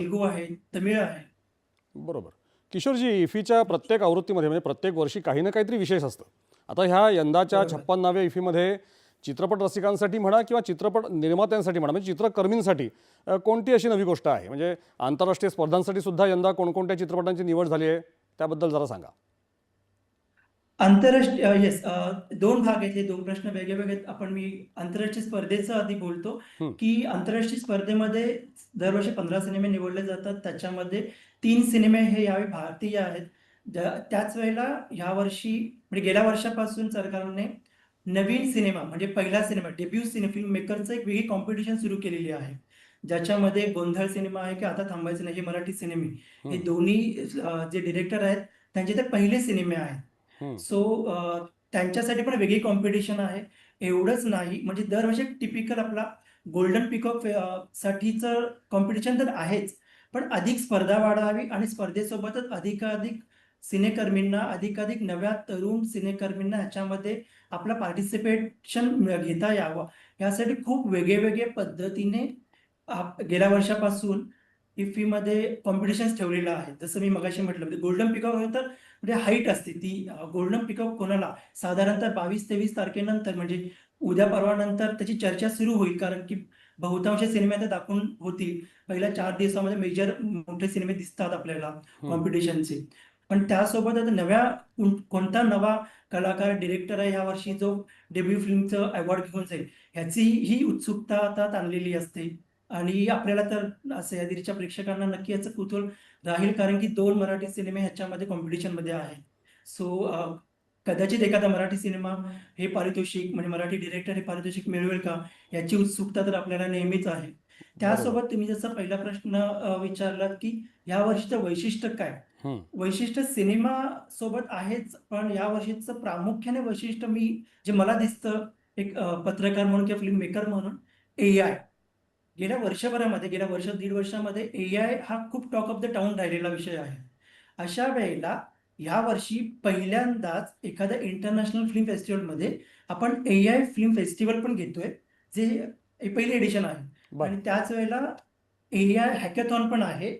तेलुगू आहे तमिळ आहे. बरोबर. किशोरजी इफीच्या प्रत्येक आवृत्तीमध्ये म्हणजे प्रत्येक वर्षी काही ना काहीतरी विशेष असतं. आता ह्या यंदाच्या. छप्पन्नाव्या इफीमध्ये चित्रपट रसिकांसाठी म्हणा किंवा चित्रपट निर्मात्यांसाठी म्हणा म्हणजे चित्रकर्मींसाठी कोणती अशी नवी गोष्ट आहे? म्हणजे आंतरराष्ट्रीय स्पर्धांसाठी सुद्धा यंदा कोणकोणत्या चित्रपटांची निवड झाली आहे? त्याबद्दल जरा सांगा. आंतरराष्ट्रीय येस दोन भाग आहेत हे दोन प्रश्न वेगळे वेगळे. आपण मी आंतरराष्ट्रीय स्पर्धेचं आधी बोलतो. की आंतरराष्ट्रीय स्पर्धेमध्ये दरवर्षी पंधरा सिनेमे निवडले जातात त्याच्यामध्ये तीन सिनेमे हे यावेळी भारतीय आहेत त्याच वेळेला यावर्षी म्हणजे गेल्या वर्षापासून सरकारने नवीन सिनेमा म्हणजे पहिला सिनेमा डेब्यू सिने फिल्म मेकरचं एक वेगळी कॉम्पिटिशन सुरू केलेली आहे ज्याच्यामध्ये गोंधळ सिनेमा आहे की आता थांबायचं नाही हे मराठी सिनेमे हे. दोन्ही जे डिरेक्टर आहेत त्यांचे ते पहिले सिनेमे आहेत. सो त्यांच्यासाठी पण वेगळी कॉम्पिटिशन आहे. एवढंच नाही म्हणजे दरवर्षी टिपिकल आपला गोल्डन पिकअप साठीचं कॉम्पिटिशन तर आहेच. पण अधिक स्पर्धा वाढावी आणि स्पर्धेसोबतच अधिकाधिक सिनेकर्मींना अधिकाधिक नव्या तरुण सिनेकर्मींना ह्याच्यामध्ये आपलं पार्टिसिपेशन घेता यावं. यासाठी खूप वेगळे वेगळे पद्धतीने गेल्या वर्षापासून इफ्फीमध्ये कॉम्पिटिशन्स ठेवलेलं आहे. जसं मी मगाशी म्हटलं म्हणजे गोल्डन पिकॉक होतं तर म्हणजे हाईट असते. ती गोल्डन पिकअप कोणाला? साधारणतः बावीस तेवीस तारखेनंतर म्हणजे उद्या परवा नंतर त्याची चर्चा सुरू होईल. कारण की बहुतांश सिनेमे आता दाखवून होतील. पहिल्या चार दिवसामध्ये मेजर मोठे सिनेमे दिसतात आपल्याला कॉम्पिटिशनचे पण त्यासोबत आता नव्या कोण- कोणता नवा कलाकार डिरेक्टर आहे या वर्षी जो डेब्यू फिल्मचं अवॉर्ड घेऊन जाईल ह्याची ही उत्सुकता आता ताणलेली असते. आणि आपल्याला तर सह्याद्रीच्या प्रेक्षकांना नक्की याचं कुतूहल राहील कारण की दोन मराठी सिनेमे ह्याच्यामध्ये कॉम्पिटिशनमध्ये आहे सो कदाचित एखादा मराठी सिनेमा हे पारितोषिक म्हणजे मराठी डिरेक्टर हे पारितोषिक मिळवेल का याची उत्सुकता तर आपल्याला नेहमीच आहे. त्यासोबत तुम्ही जसा पहिला प्रश्न विचारलात की या वर्षीचं वैशिष्ट्य काय. वैशिष्ट्य सिनेमा सोबत आहेच पण या वर्षीचं प्रामुख्याने वैशिष्ट्य मी जे मला दिसतं एक पत्रकार म्हणून किंवा फिल्म मेकर म्हणून ए आय गेल्या वर्षभरामध्ये गेल्या वर्ष दीड वर्षामध्ये ए आय हा खूप टॉक ऑफ द टाउन राहिलेला विषय आहे. अशा वेळेला या वर्षी पहिल्यांदाच एखाद्या इंटरनॅशनल फिल्म फेस्टिवलमध्ये आपण ए आय फिल्म फेस्टिवल पण घेतोय जे पहिली एडिशन आहे. आणि त्याच वेळेला ए आय हॅकॅथॉन पण आहे.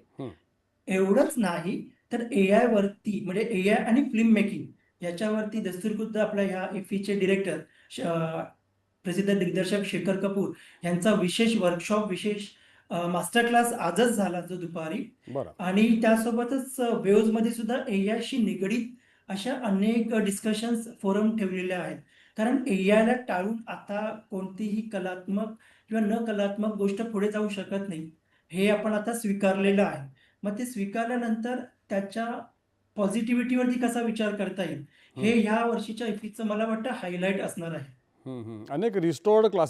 एवढंच नाही तर ए आय वरती म्हणजे ए आय आणि फिल्म मेकिंग याच्यावरती दस्तूरखुद्द आपल्या ह्या इफीचे डिरेक्टर प्रसिद्ध दिग्दर्शक शेखर कपूर यांचा विशेष वर्कशॉप विशेष मास्टर क्लास आजच झाला जो दुपारी. आणि त्यासोबतच वेव्हजमध्ये सुद्धा ए आयशी निगडीत अशा अनेक डिस्कशन्स फोरम ठेवलेले आहेत. कारण ए आयला टाळून आता कोणतीही कलात्मक किंवा न कलात्मक गोष्ट पुढे जाऊ शकत नाही. हे आपण आता स्वीकारलेलं आहे. मग ते स्वीकारल्यानंतर त्याच्या पॉझिटिव्हिटीवरती कसा विचार करता येईल? हे ह्या वर्षीच्या इफीचं मला वाटतं हायलाईट असणार आहे. अनेक रिस्टोर्ड क्लासिक